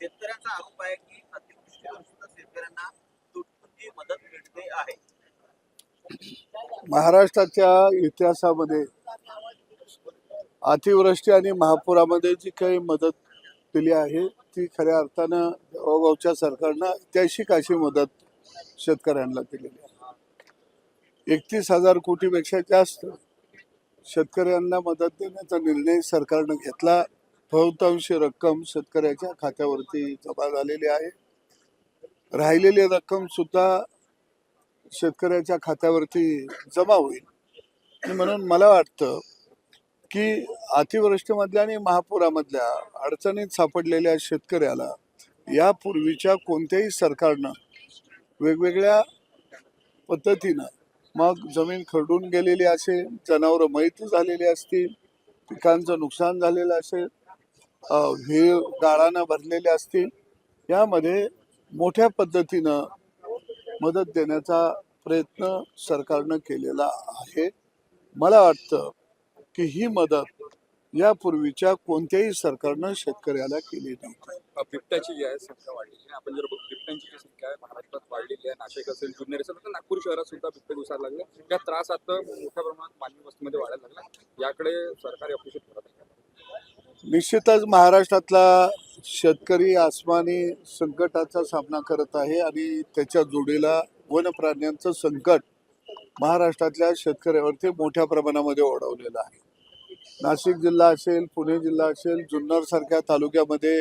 शेतकऱ्यांचा आरोप आहे की अतिवृष्टीवर सुद्धा शेतकऱ्यांना तुटपुंजी मदत मिळते आहे. महाराष्ट्राच्या इतिहासामध्ये अतिवृष्टी आणि महापुरामध्ये जी काही मदत दिली आहे ती खऱ्या अर्थानं देवाभाऊच्या सरकारनं ऐतिहासिक अशी मदत शेतकऱ्यांना दिलेली आहे. एकतीस हजार कोटीपेक्षा जास्त शेतकऱ्यांना मदत देण्याचा निर्णय सरकारनं घेतला. बहुतांशी रक्कम शेतकऱ्याच्या खात्यावरती जमा झालेली आहे. राहिलेली रक्कम सुद्धा शेतकऱ्याच्या खात्यावरती जमा होईल. म्हणून मला वाटतं की अतिवृष्टीमधल्या आणि महापुरामधल्या अडचणीत सापडलेल्या शेतकऱ्याला यापूर्वीच्या कोणत्याही सरकारनं वेगवेगळ्या पद्धतीनं मग जमीन खरडून गेलेली असेल जनावरं मैत झालेली असतील पिकांचं नुकसान झालेलं असेल हे गाळानं भरलेले असतील यामध्ये मोठ्या पद्धतीनं मदत देण्याचा प्रयत्न सरकारनं केलेला आहे. मला वाटतं की ही मदत यापूर्वीच्या कोणत्याही सरकारनं शेतकऱ्याला केली नव्हती. बिबट्याची जी आहे संख्या वाढलेली आहे. आपण जर बिबट्यांची जी संख्या आहे महाराष्ट्रात वाढलेली आहे. नाशिक असेल जुन्नर असेल तर नागपूर शहरात सुद्धा बिबटे घुसायला लागले. त्या त्रास आता मोठ्या प्रमाणात मानवी वस्तीमध्ये वाढायला लागला. याकडे सरकार अपेक्षित करत निश्चितच महाराष्ट्रातला शेतकरी आसमानी संकटाचा सामना करत आहे आणि त्याच्या जोडीला वनप्राण्यांचं संकट महाराष्ट्रातल्या शेतकऱ्यावरती मोठ्या प्रमाणामध्ये ओढवलेलं आहे. नाशिक जिल्हा असेल पुणे जिल्हा असेल जुन्नर सारख्या तालुक्यामध्ये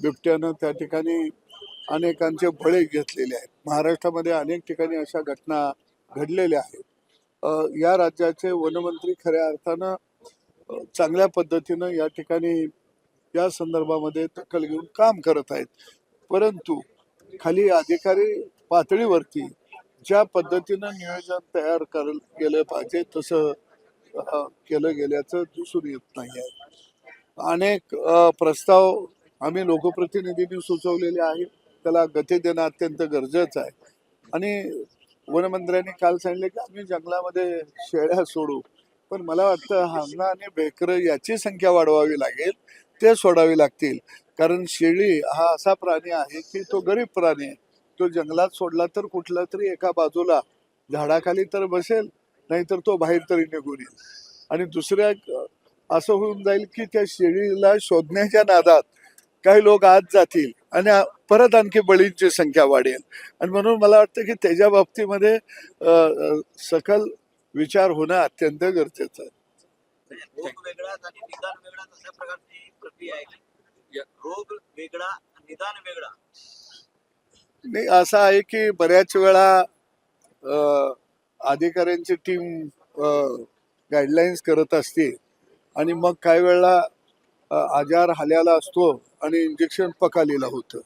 बिबट्यानं त्या ठिकाणी अनेकांचे बळे घेतलेले आहेत. महाराष्ट्रामध्ये अनेक ठिकाणी अशा घटना घडलेल्या आहेत. या राज्याचे वनमंत्री खऱ्या अर्थानं चांगल्या पद्धतीनं या ठिकाणी या संदर्भामध्ये दखल घेऊन काम करत आहेत. परंतु खाली अधिकारी पातळीवरती ज्या पद्धतीनं नियोजन तयार कर केलं पाहिजे तसं केलं गेल्याचं दिसून येत नाही आहे अनेक प्रस्ताव आम्ही लोकप्रतिनिधींनी सुचवलेले आहेत. त्याला गती देणं अत्यंत गरजेचं आहे. आणि वनमंत्र्यांनी काल सांगितले की आम्ही जंगलामध्ये शेळ्या सोडू. पण मला वाटतं हरणं आणि बेकर याची संख्या वाढवावी लागेल ते सोडावी लागतील. कारण शेळी हा असा प्राणी आहे की तो गरीब प्राणी आहे. तो जंगलात सोडला तर कुठला तरी एका बाजूला झाडाखाली तर बसेल नाहीतर तो बाहेर तरी निघून येईल. आणि दुसऱ्या असं होऊन जाईल की त्या शेळीला शोधण्याच्या नादात काही लोक आत जातील आणि परत आणखी बळींची संख्या वाढेल. आणि म्हणून मला वाटतं की त्याच्या बाबतीमध्ये सकल विचार होणं अत्यंत गरजेचं आहे. रोग वेगळाच आणि निदान वेगळाच अशा प्रकारची प्रक्रिया आहे. या- रोग वेगळा निदान वेगळा. नाही असं आहे की बऱ्याच वेळा अधिकाऱ्यांची टीम गाईडलाईन्स करत असते. आणि मग काही वेळेला अ, आजार हाल्याला असतो आणि इंजेक्शन पकालीला होतं.